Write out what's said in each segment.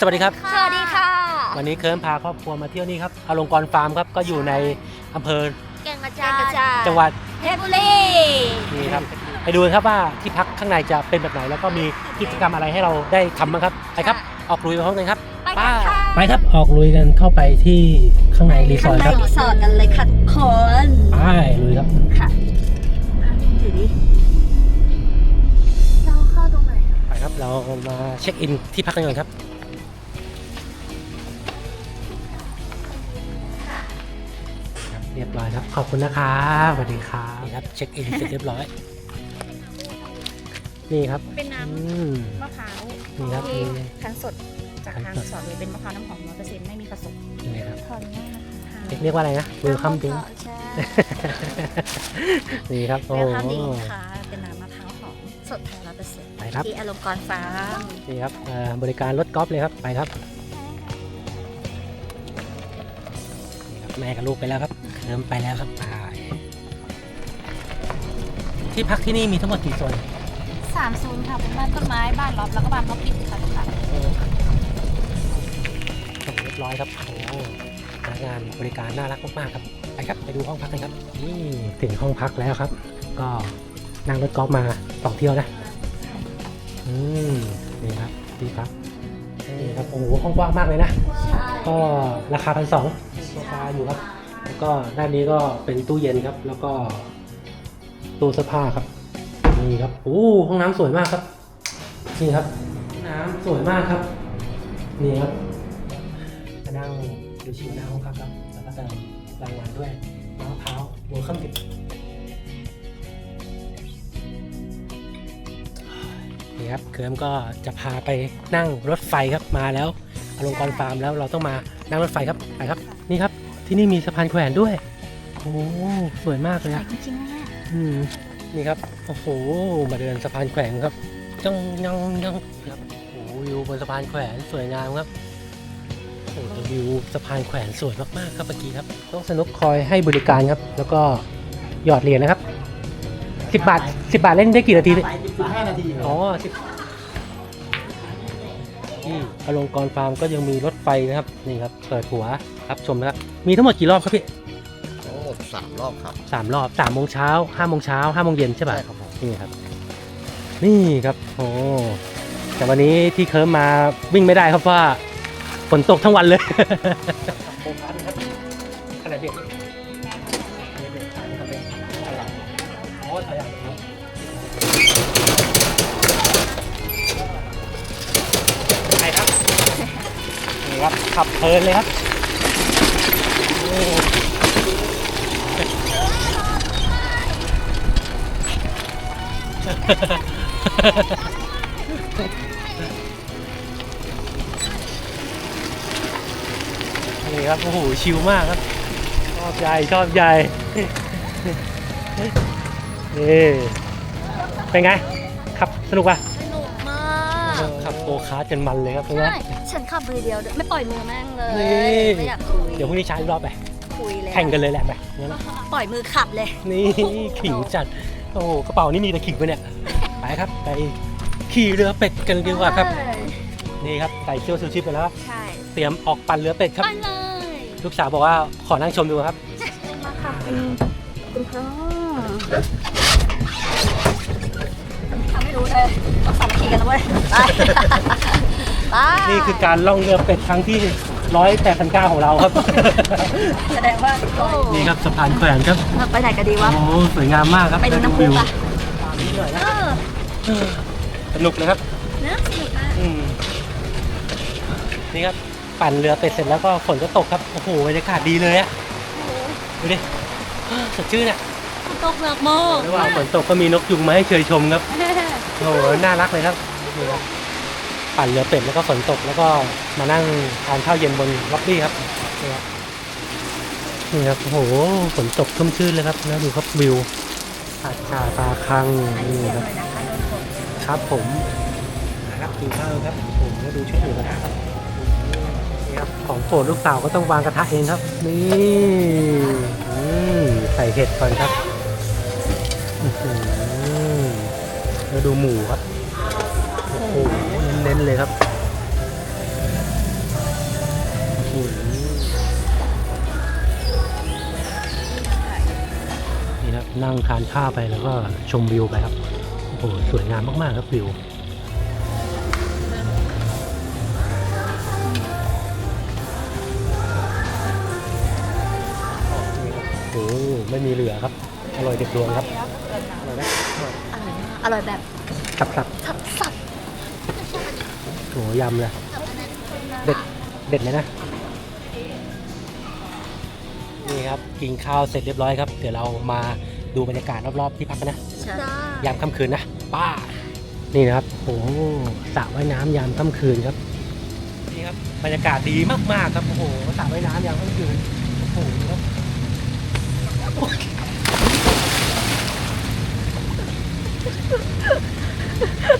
สวัสดีครับ สวัสดีค่ะ วันนี้เคิร์มพาครอบครัวมาเที่ยวนี่ครับอลงกรณ์ฟาร์มครับก็อยู่ในอำเภอแกงกระจายจังหวัดเพชรบุรีนี่ครับไปดูกันครับว่าที่พักข้างในจะเป็นแบบไหน แล้วก็มีกิจกรรมอะไรให้เราได้ทำบ้างครับไปครับ ออกลุยไปพร้อมกันครับไปกันค่ะ ไปครับออกลุยกันเข้าไปที่ข้างในรีสอร์ทครับข้างในรีสอร์ทกันเลยค่ะทุกคนไปลุยครับค่ะถือดิเราเข้าตรงไหนอะไปครับเรามาเช็คอินที่พักกันก่อนครับ เรียบร้อยครับ ขอบคุณนะครับสวัสดีครับนี่ครับเช็คอินเสร็จเรียบร้อย นี่ครับเป็นน้อืมำมะพร้าวนี่ครับที่นี่คั้นสดจากคั้นทางสดรีสอร์ทเลยเป็นมะพร้าวน้ำหอมร้อยเปอร์เซ็นต์ไม่มีผสมนี่ครับขออนุญาตนะคะเรียกว่าอะไรนะเวลคัมดิ้งใช่นี่ครับเวโอ้ลโหคัมดิ้งค่ะเป็นน้ำมะพร้าวหอมสดแท้ร้อยเปอร์เซ็นต์ไปครับที่อารมณ์กรฟาร์มนี่ครับเอ่อบริการรถกอล์ฟเลยครับไปครับนี่ครับแม่กับลูกไปแล้วครับ เริ่มไปแล้วครับไปที่พักที่นี่มีทั้งหมดกี่โซนสามโซนค่ะเป็นบ้านต้นไม้บ้านล็อบแล้วก็บ้านล็อบปิดค่ะทุกท่านโอ้เรียบร้อยครับโอ้พนักงานบริการน่ารักมากๆครับ ไปครับไปดูห้องพักกันครับ นี่ถึงห้องพักแล้วครับ ก็นั่งรถกอล์ฟมาสองเที่ยวนะ อืมนี่ครับที่พักนี่ครับโอ้โหห้องกว้างมากเลยนะใช่ก็ราคาพันสองโซฟาอยู่ครับแล้ว ก็ด้านนี้ก็เป็นตู้เย็นครับ แล้วก็ตู้เสื้อผ้าครับนี่ครับโอ้ห้องน้ำสวยมากครับนี่ครับห้องน้ำสวยมากครับนี่ครับมานั่งดูชิวหน้าห้องพักครับแล้วก็เติมรางวัลด้วยมะพร้าวหัวข้ามดิบนี่ครับเคิร์มก็จะพาไปนั่งรถไฟครับมาแล้วอลงกรฟาร์มแล้วเราต้องมานั่งรถไฟครับไปครับ นี่ครับ ที่นี่มีสะพานแขวนด้วย โอ้โหสวยมากเลยใส่อะจริงๆนะเนี่ยอืมนี่ครับ โอ้โห มาเดินสะพานแขวนครับจ้องยังยังครับโอ้โหวิวบนสะพานแขวนสวยงามครับโอ้โหวิวสะพานแขวนสวยมากๆครับเมื่อกี้ครับ ต้องสนุกคอยให้บริการครับ แล้วก็หยอดเหรียญนะครับสิบบาทสิบบาทเล่นได้กี่นาทีสิบห้านาทีครับอ๋อสิบ ที่อลงกรณ์ฟาร์มก็ยังมีรถไฟนะครับนี่ครับเปิดหัวรับชมนะครับมีทั้งหมดกี่รอบครับพี่ทั้งหมดสามรอบครับสามรอบสามโมงเช้าห้าโมงเช้าห้าโมงเย็นใช่ป่ะใช่ครับผมนี่ครับ นี่ครับโอ้แต่วันนี้ที่เคิร์มมาวิ่งไม่ได้ครับเพราะว่าฝนตกทั้งวันเลยโค้งคันครับขนาดเด็ก นี่ครับ ขับเพลินเลยครับโอ้นี่ครับ โอ้โห ชิลมากครับ ชอบใหญ่ชอบใหญ่นี่เป็นไง ขับสนุกป่ะ สนุกมาก ขับโกคาร์ทกันมันเลยครับเป็นไงใช่ ฉันขับมือเดียวด้วยไม่ปล่อยมือแม่งเลย นี่ ไม่อยากคุยเดี๋ยวพรุ่งนี้ใช้รอบไป คุยเลยแข่งกันเลยแหละไปงั้นปล่อยมือขับเลย นี่ ขิงจัด โอ้โหกระเป๋านี่มีแต่ขิงไปะเนี่ย ไปครับ ไปขี่เรือเป็ดกันดีกว่าครับ นี่ครับใส่เสื้อชูชีพไปแล้วครับใช่เตรียมออกปั่นเรือเป็ดครับ ไปเลยลูกสาวบอกว่าขอนั่งชมดูครับ มาขับเป็นคุณพ่อทำไม่รู้เลยต้องสามัคคีกันนะเว้ยไป ไปนี่คือการล่องเรือเป็ดครั้งที่ร้อยแปดพันเก้าของเราครับ แสดงว่าโอ้นี่ครับสะพานแขวนครับ เราไปไหนกันดีวะ โอ้สวยงามมากครับไปดูน้ำพุวิวปะตามนี้หน่อยนะเออเออสนุกเลยครับเนื้อสนุกมากอืมนี่ครับปั่นเรือเป็ดเสร็จแล้วก็ฝนก็ตกครับ โอ้โหบรรยากาศดีเลยอะโอ้โหดูดิสดชื่นอะตกหนักมากระหว่างฝนตกก็มีนกยุงมาให้เชยชมครับ โอ้โหน่ารักเลยครับนี่ครับ ปั่นเรือเป็ดแล้วก็ฝนตกแล้วก็มานั่งทานข้าวเย็นบนล็อบบี้ครับนี่ครับโอ้โหฝนตกชุ่มชื่นเลยครับแล้วดูครับวิวหาดชาตาคังนี่ครับ ครับผมนะครับกินข้าวครับผมก็ดูช่วยเหลือกระทะครับนี่ครับของโปรดลูกสาวก็ต้องวางกระทะเองครับ นี่อืมใส่เห็ดก่อนครับแล้วดูหมูครับ น้นๆเลยครับนี่ครับนั่งทานข้าวไปแล้วก็ชมวิวไปครับโอ้โหสวยงามมากๆครับวิวโอ้ไม่มีเหลือครับ อร่อยเด็ดดวงครับ อร่อยแบบ ครับครับ อ้โหยำเลยเด็ดเด็ดเลยนะ นี่ครับกินข้าวเสร็จเรียบร้อยครับ เดี๋ยวเรามาดูบรรยากาศรอบๆที่พักกันนะยามค่ำคืนนะ ป้า นี่นะครับโอ้โหสระว่ายน้ำยามค่ำคืนครับ นี่ครับบรรยากาศดีมากๆครับ โอ้โหสระว่ายน้ำยามค่ำคืน โอ้โหครับ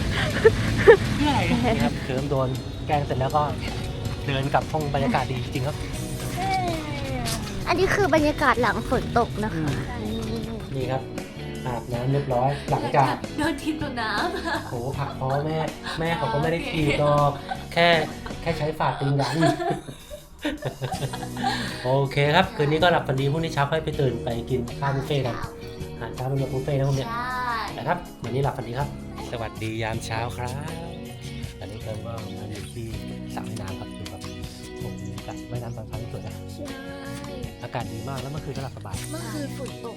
นี่ ครับเคิมโดนแกล้งเสร็จแล้วก็เดินกลับห้องบรรยากาศดีจริงๆครับ อันนี้คือบรรยากาศหลังฝนตกนะคะ นี่ครับอาบน้ำเรียบร้อยหลังจากโดนทิพย์ตัวน้โหผักเพราะแม่ แม่เขาก็ไม่ได้ทีบหรอกแค่แค่ใช้ฝาดตีนกันโอเคครับ คืนนี้ก็หลับฝันดีพรุ่งนี้เช้าค่อยไปตื่นไปกินข้าวบุฟเฟ่ต์กันอาหารเช้าเป็นแบบบุฟเฟ่ต์นะพวกเนี้ยำใช่นะครับ วันนี้หลับฝันดีครับ สวัสดียามเช้าครับตอนนี้เติมก็มาอยู่ที่สระว่ายน้ำครับดูครับผมมีสระว่ายน้ำตอนเช้าที่สวยนะอากาศดีมากแล้วเมื่อคืนก็หลับสบายเมื่อคืนฝนตก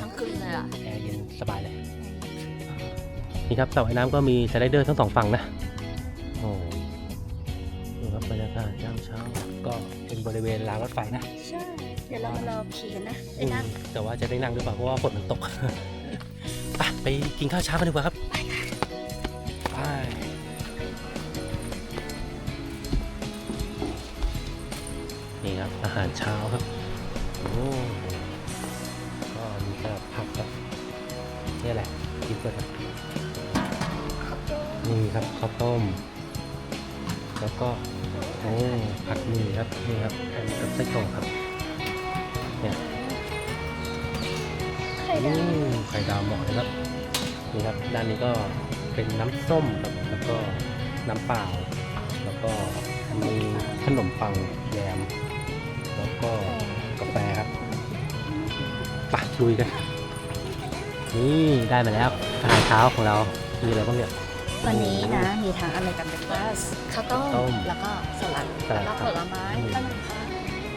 ทั้งคืนเลยอะแอร์เย็นสบายเลยนี่ครับสระว่ายน้ำก็มีสไลเดอร์ทั้งสองฝั่งนะโอ้ดูครับบรรยากาศยามเช้าก็เป็นบริเวณรางรถไฟนะใช่เดี๋ยวเรามารอขี่กันนะไปอืมนั่งแต่ว่าจะได้นั่งหรือเปล่าเพราะว่าฝนมันตกไปไปกินข้าวเช้ากันดีกว่าครับ หารเช้าครับโอ้ก็มีสลัดผักครับนี่แหละกินเสร็จแล้วนี่ครับข้าวต้ม แล้วก็โอ้ผักหมี่ครับนี่ครับอันนี้กับไส้กรอกครับเนี่ยไข่ดาวอืมไข่ดาวเหมาะเลยครับนี่ครับด้านนี้ก็เป็นน้ำส้มครับแล้วก็น้ำเปล่า แล้วก็มีขนมปังแยม แล้วก็กาแฟครับไปลุยกัน นี่ได้มาแล้วอาหารเช้าของเรา มีอะไรบ้างเนี่ย วันนี้นะมีทั้งอเมริกันเบรคฟาสต์ข้าวต้ต้มมแล้วก็สลัดสลัด แล้วก็ผลไม้อืมขนมปัง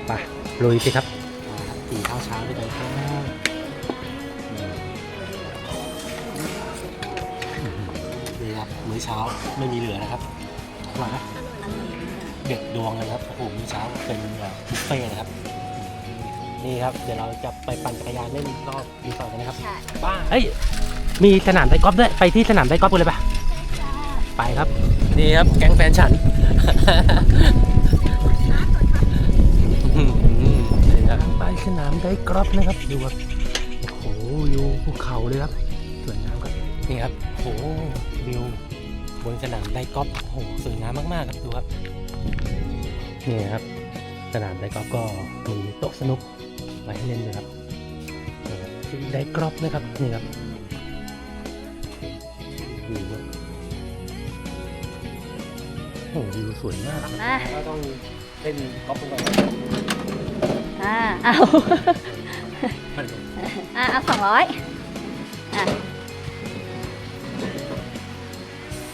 ไปลุยสิครับกินข้าวเช้าด้วยกันครับนี่ครับมื้อเช้าไม่มีเหลือนะครับอร่อยนะ เด็ดดวงเลยครับโอ้โหมื้อเช้าเป็นแบบบุฟเฟ่ต์นะครับ นี่ครับ เดี๋ยวเราจะไปปั่นจักรยานเล่นรอบรีสอร์ทกันนะครับใช่ป้าเฮ้ยมีสนามไดกอล์ฟด้วยไปที่สนามไดกอล์ฟกันเลยปะไปครับ นี่ครับแก๊งแฟนฉันนี่ครับไปสนามไดกอล์ฟนะครับดูครับโอ้โหวิวภูเขาเลยครับสวยงามครับนี่ครับโอ้โหวิว บนสนามไดกอล์ฟโอ้โหสวยงามมากๆครับดูครับนี่ครับ สนามไดกอล์ฟก็มีโต๊ะสนุกไว้ให้เล่นด้วยครับนี่ครับที่ไดกอล์ฟนะครับนี่ครับวิวครับโอ้โหวิวสวยมากอะก็ต้องเล่นกอล์ฟกันก่อนอ่าเอาอะเอาสองร้อยอะ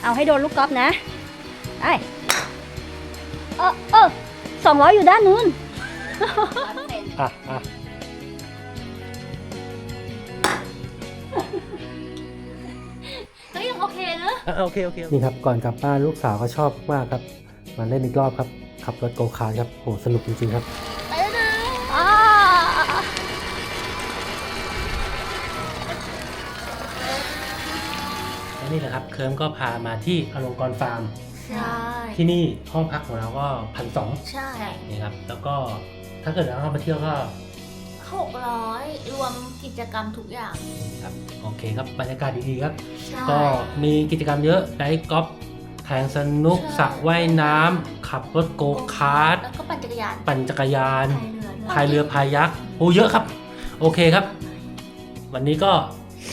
เอาให้โดนลูกกอล์ฟนะไอ้เออเออสองร้อยอยู่ด้านนู้น อะอะก็ยังโอเคเนอะอะโอเค โอเค นี่ครับ ก่อนกลับบ้านลูกสาวก็ชอบมากครับ มาเล่นอีกรอบครับ ขับรถโกคาร์ทครับโหสนุกจริงๆครับ นี่แหละครับเคิร์มก็พามาที่อลงกรณ์ฟาร์ม ใช่ ที่นี่ห้องพักของเราก็พันสองใช่นี่ครับแล้วก็ถ้าเกิดเราเข้ามาเที่ยวก็หกร้อยรวมกิจกรรมทุกอย่างครับโอเคครับบรรยากาศดีๆครับ ใช่ ก็มีกิจกรรมเยอะไดกอล์ฟแข่งสนุกสระว่ายน้ำขับรถโกคาร์ทแล้วก็ปั่นจักรยานปั่นจักรยานพายเรือด้วยพายเรือพายยักษ์โอ้เยอะครับ โอเคครับ วันนี้ก็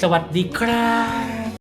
สวัสดีครับ